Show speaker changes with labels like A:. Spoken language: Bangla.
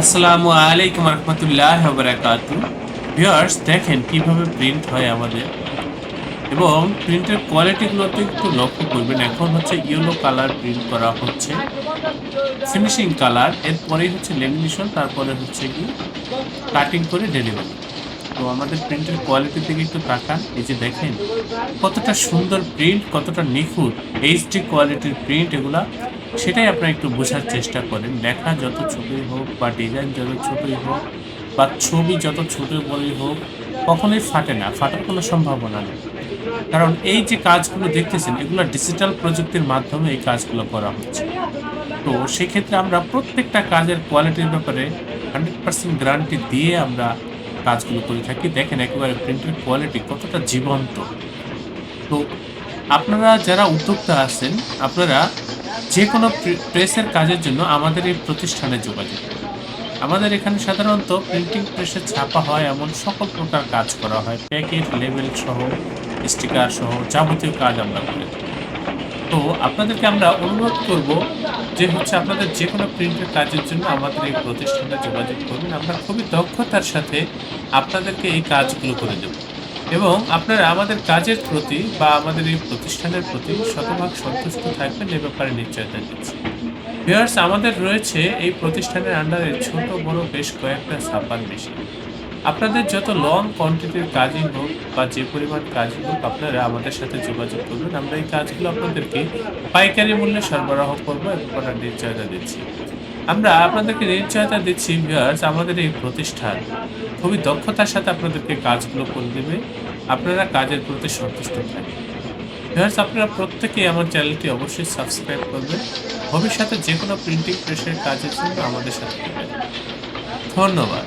A: আসসালামু আলাইকুম রহমতুল্লাহ বরাকাত। ভিউয়ার্স, দেখেন কীভাবে প্রিন্ট হয় আমাদের। এবং প্রিন্টের কোয়ালিটিগুলোতে একটু লক্ষ্য করবেন। এখন হচ্ছে ইয়েলো কালার প্রিন্ট করা হচ্ছে। ফিনিশিং কালার এরপরেই হচ্ছে লেমিনেশন তারপরে হচ্ছে কি? কাটিং করে ডেলিভারি তো আমাদের প্রিন্টের কোয়ালিটির দিকে একটু তাকান। এই যে দেখেন, কতটা সুন্দর প্রিন্ট কতটা নিখুঁত এইচডি কোয়ালিটির প্রিন্ট এগুলা। সেটাই আপনারা একটু বোঝার চেষ্টা করেন। লেখা যত ছোটই হোক বা ডিজাইন যত ছোটই হোক বা ছবি যত ছোট বড়ই হোক, কখনোই ফাটে না, ফাটার কোনো সম্ভাবনা নেই। কারণ এই যে কাজগুলো দেখতেছেন, এগুলো ডিজিটাল প্রযুক্তির মাধ্যমে এই কাজগুলো করা হচ্ছে। তো সেক্ষেত্রে আমরা প্রত্যেকটা কাজের কোয়ালিটির ব্যাপারে হান্ড্রেড পার্সেন্ট গ্যারান্টি দিয়ে আমরা কাজগুলো করে থাকি। দেখেন একেবারে প্রিন্টের কোয়ালিটি কতটা জীবন্ত। তো আপনারা যারা উদ্যোক্তা আছেন, আপনারা যে কোনো প্রেসের কাজের জন্য আমাদের এই প্রতিষ্ঠানে যোগাযোগ আমাদের এখানে সাধারণত প্রিন্টিং প্রেসে ছাপা হয় এমন সকল প্রকার কাজ করা হয়। প্যাকেট লেবেল সহ স্টিকার সহ যাবতীয় কাজ আমরা করে তো আপনাদেরকে আমরা অনুরোধ করব যে হচ্ছে আপনাদের যে কোনো প্রিন্টের কাজের জন্য আমাদের এই প্রতিষ্ঠানে যোগাযোগ করবেন আমরা খুবই দক্ষতার সাথে আপনাদেরকে এই কাজগুলো করে দেব। এবং আপনারা আমাদের কাজের প্রতি বা আমাদের এই প্রতিষ্ঠানের প্রতি শতভাগ সন্তুষ্ট থাকবেন এ ব্যাপারে নিশ্চয়তা দিচ্ছি। ভিউয়ার্স আমাদের রয়েছে এই প্রতিষ্ঠানের আন্ডারে ছোট, বড় বেশ কয়েকটা ছাপার মেশিন। আপনাদের যত লং কোয়ান্টিটির কাজই হোক বা যে পরিমাণ কাজই হোক, আপনারা আমাদের সাথে যোগাযোগ করবেন আমরা এই কাজগুলো আপনাদেরকে পাইকারি মূল্যে সরবরাহ করব এবং করার নিশ্চয়তা দিচ্ছি। আমরা আপনাদেরকে নিশ্চয়তা দিচ্ছি ভিউয়ার্স আমাদের এই প্রতিষ্ঠান। খুবই দক্ষতার সাথে আপনাদেরকে কাজগুলো করে দেবে। আপনারা কাজের প্রতি সন্তুষ্ট থাকবেন। ভিউয়ার্স আপনারা প্রত্যেকেই আমার চ্যানেলটি অবশ্যই সাবস্ক্রাইব করবেন। ভবিষ্যতে যে কোনো প্রিন্টিং প্রেসের কাজের জন্য আমাদের সাথে ধন্যবাদ।